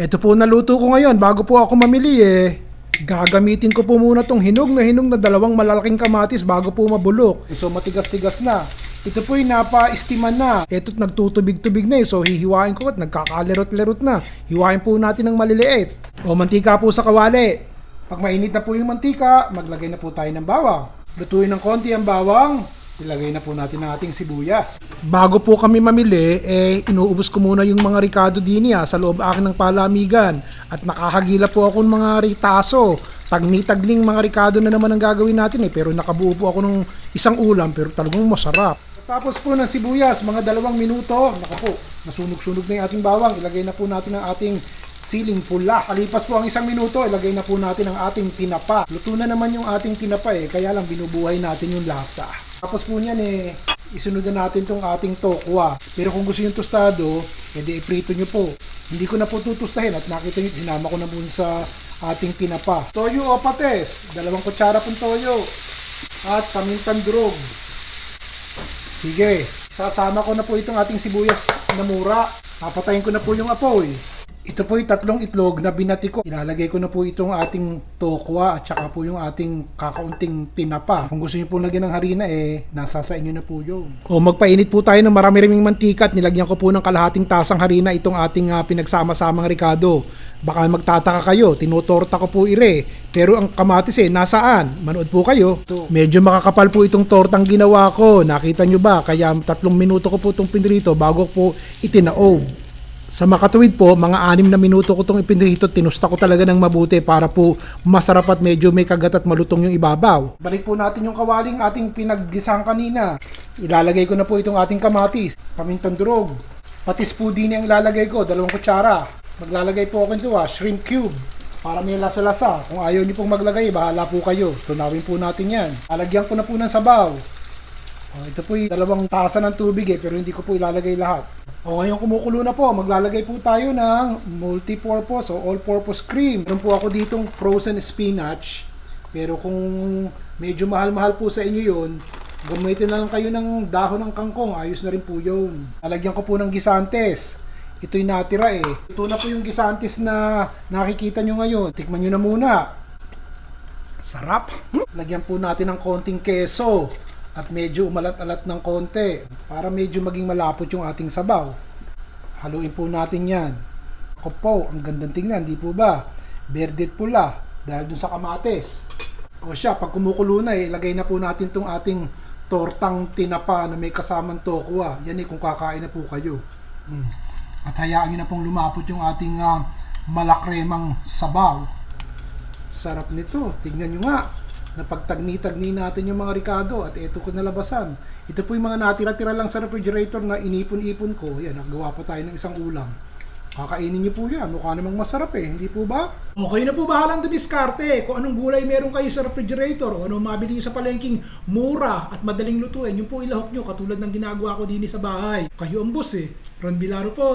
Ito po naluto ko ngayon bago po ako mamili eh. Gagamitin ko po muna tong hinog na hinog na dalawang malalaking kamatis bago po mabulok. So matigas-tigas na. Ito po yung napa-istiman na. Ito't nagtutubig-tubig na eh. So hihiwain ko at nagkakalerot-lerot na. Hiwain po natin ng maliliit. O mantika po sa kawali. Pag mainit na po yung mantika, maglagay na po tayo ng bawang. Lutuin ng konti ang bawang. Ilagay na po natin ang ating sibuyas. Bago po kami mamili, eh, inuubos ko muna yung mga ricado din niya sa loob akin ng palamigan. At nakahagila po ako ng mga ritaso. Tagni-tagning mga ricado na naman ang gagawin natin eh. Pero nakabuo po ako ng isang ulam pero talagang masarap. Tapos po ng sibuyas, mga dalawang minuto, naka po, nasunog-sunog na yung ating bawang. Ilagay na po natin ang ating siling pula. Kalipas po ang isang minuto, ilagay na po natin ang ating tinapa. Luto na naman yung ating tinapa eh, kaya lang binubuhay natin yung lasa. Tapos po niyan eh, isunod na natin tong ating tokwa. Pero kung gusto yung tostado, edi iprito nyo po. Hindi ko na po tutustahin at nakita nyo, sinama ko na po sa ating tinapa. Toyo o pates, dalawang kutsara pong toyo. At pamintan durog. Sige, sasama ko na po itong ating sibuyas na mura. Papatayin ko na po yung apoy. Ito po yung tatlong itlog na binati ko. Ilalagay ko na po itong ating tokwa at saka po yung ating kakaunting tinapa. Kung gusto niyo po lagyan ng harina eh, nasa sa inyo na po yun. O magpainit po tayo ng marami-raming mantika at nilagyan ko po ng kalahating tasang harina itong ating ah, pinagsama-samang ricado. Baka magtataka kayo, tinutorta ko po ire. Pero ang kamatis eh, nasaan? Manood po kayo. Medyo makakapal po itong tortang ginawa ko. Nakita nyo ba? Kaya tatlong minuto ko po itong pinrito bago po itinaob. Sa makatuwid po, mga anim na minuto ko itong ipinrito, tinusta ko talaga ng mabuti para po masarap at medyo may kagat at malutong yung ibabaw. Balik po natin yung kawaling ating pinaggisang kanina. Ilalagay ko na po itong ating kamatis, pamintang durog. Patis po din ang ilalagay ko, dalawang kutsara. Maglalagay po ako nito ah, shrimp cube. Para may lasa-lasa. Kung ayaw niyo pong maglagay, bahala po kayo. Tunawin po natin yan. Alagyan ko na po ng sabaw. Oh, ito po yung dalawang tasa ng tubig eh, pero hindi ko po ilalagay lahat. O ngayon kumukulo na po, maglalagay po tayo ng multi-purpose o all-purpose cream. Meron po ako ditong frozen spinach, pero kung medyo mahal-mahal po sa inyo yon, gamitin na lang kayo ng dahon ng kangkong, ayos na rin po yun. Lalagyan ko po ng gisantes. Ito'y natira eh. Ito na po yung gisantes na nakikita nyo ngayon. Tikman nyo na muna. Sarap. Lagyan po natin ng konting keso at medyo umalat-alat ng konti para medyo maging malapot yung ating sabaw. Haluin po natin yan. Ako po, ang gandang tingnan, di po ba? Berde at pula dahil dun sa kamates. O siya, pag kumukulo na, eh, ilagay na po natin tong ating tortang tinapa na may kasamang tokwa. Yan eh, kung kakain na po kayo. Mm. At hayaan nyo na pong lumapot yung ating ah, malakremang sabaw. Sarap nito. Tignan nyo nga. Napagtagni-tagni natin yung mga ricado at ito ko nalabasan. Ito po yung mga natira-tira lang sa refrigerator na inipon-ipon ko. Yan, nagawa pa tayo ng isang ulam. Kakainin niyo po yan. Mukha namang masarap eh. Hindi po ba? Okay na po bahalang dumiskarte kung anong gulay meron kayo sa refrigerator o anong mabili niyo sa palengking mura at madaling lutuin. Yung po ilahok nyo katulad ng ginagawa ko din sa bahay. Kayo ang boss eh. Ron Bilaro po.